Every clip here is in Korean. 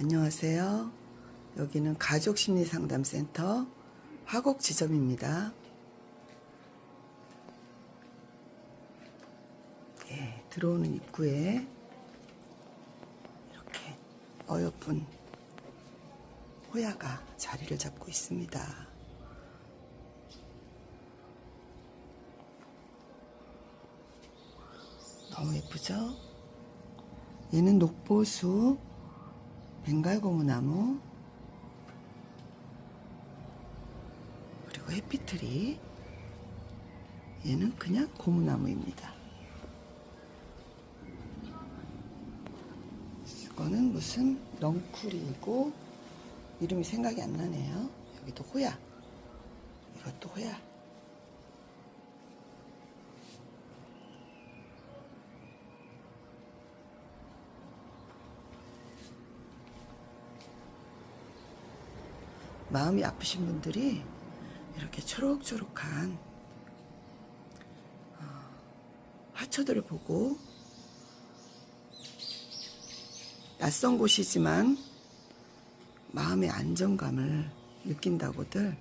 안녕하세요. 여기는 가족심리상담센터 화곡 지점입니다. 예, 들어오는 입구에 이렇게 어여쁜 호야가 자리를 잡고 있습니다. 너무 예쁘죠? 얘는 녹보수, 벵갈 고무나무, 그리고 해피트리. 얘는 그냥 고무나무입니다. 이거는 무슨 넝쿨이고 이름이 생각이 안 나네요. 여기도 호야. 이것도 호야. 마음이 아프신 분들이 이렇게 초록초록한 어, 화초들을 보고 낯선 곳이지만 마음의 안정감을 느낀다고들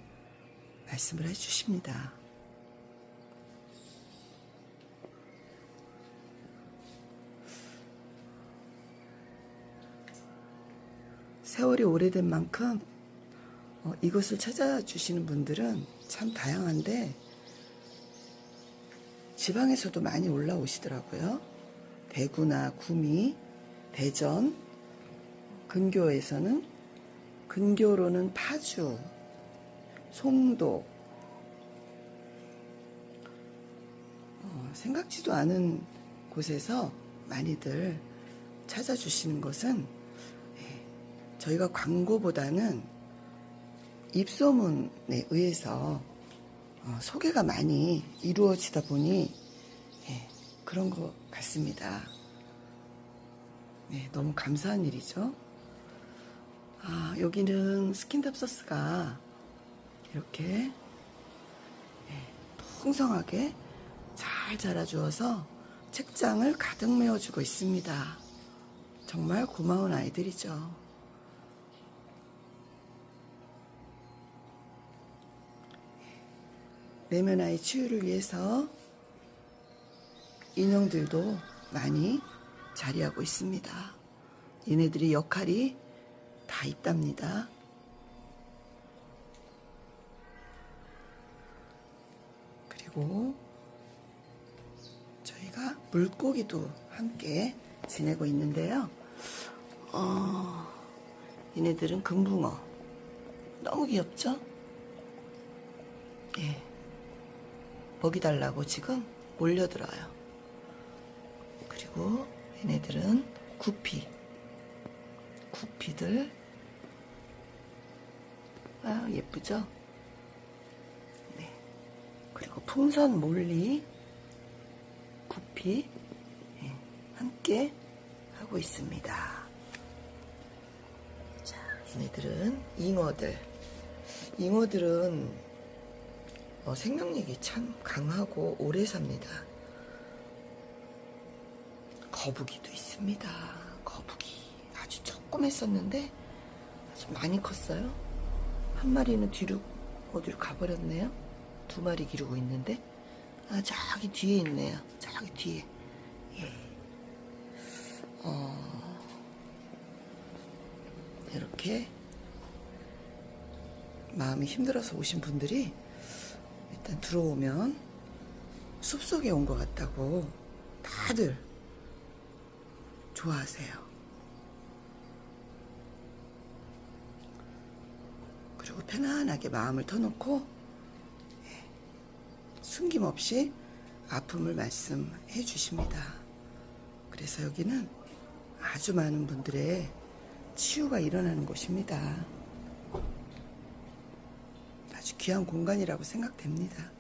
말씀을 해주십니다. 세월이 오래된 만큼 어, 이것을 찾아주시는 분들은 참 다양한데 지방에서도 많이 올라오시더라고요. 대구나 구미, 대전, 근교에서는 근교로는 파주, 송도 어, 생각지도 않은 곳에서 많이들 찾아주시는 것은 예, 저희가 광고보다는 입소문에 의해서 어, 소개가 많이 이루어지다 보니 예, 그런 것 같습니다. 네, 너무 감사한 일이죠. 아, 여기는 스킨답서스가 이렇게 예, 풍성하게 잘 자라주어서 책장을 가득 메워주고 있습니다. 정말 고마운 아이들이죠. 내면 아이 치유를 위해서 인형들도 많이 자리하고 있습니다. 얘네들이 역할이 다 있답니다. 그리고 저희가 물고기도 함께 지내고 있는데요. 어, 얘네들은 금붕어. 너무 귀엽죠? 예. 먹이 달라고 지금 몰려들어요. 그리고 얘네들은 구피. 구피들. 아, 예쁘죠? 네. 그리고 풍선 몰리, 구피, 예, 함께 하고 있습니다. 자, 얘네들은 잉어들. 잉어들은 어, 생명력이 참 강하고 오래 삽니다. 거북이도 있습니다. 거북이 아주 조금 했었는데 아주 많이 컸어요. 한 마리는 뒤로 어디로 가버렸네요. 두 마리 기르고 있는데 아 저기 뒤에 있네요. 저기 뒤에. 예. 어, 이렇게 마음이 힘들어서 오신 분들이 일단 들어오면 숲속에 온 것 같다고 다들 좋아하세요. 그리고 편안하게 마음을 터놓고 예, 숨김없이 아픔을 말씀해 주십니다. 그래서 여기는 아주 많은 분들의 치유가 일어나는 곳입니다. 아주 귀한 공간이라고 생각됩니다.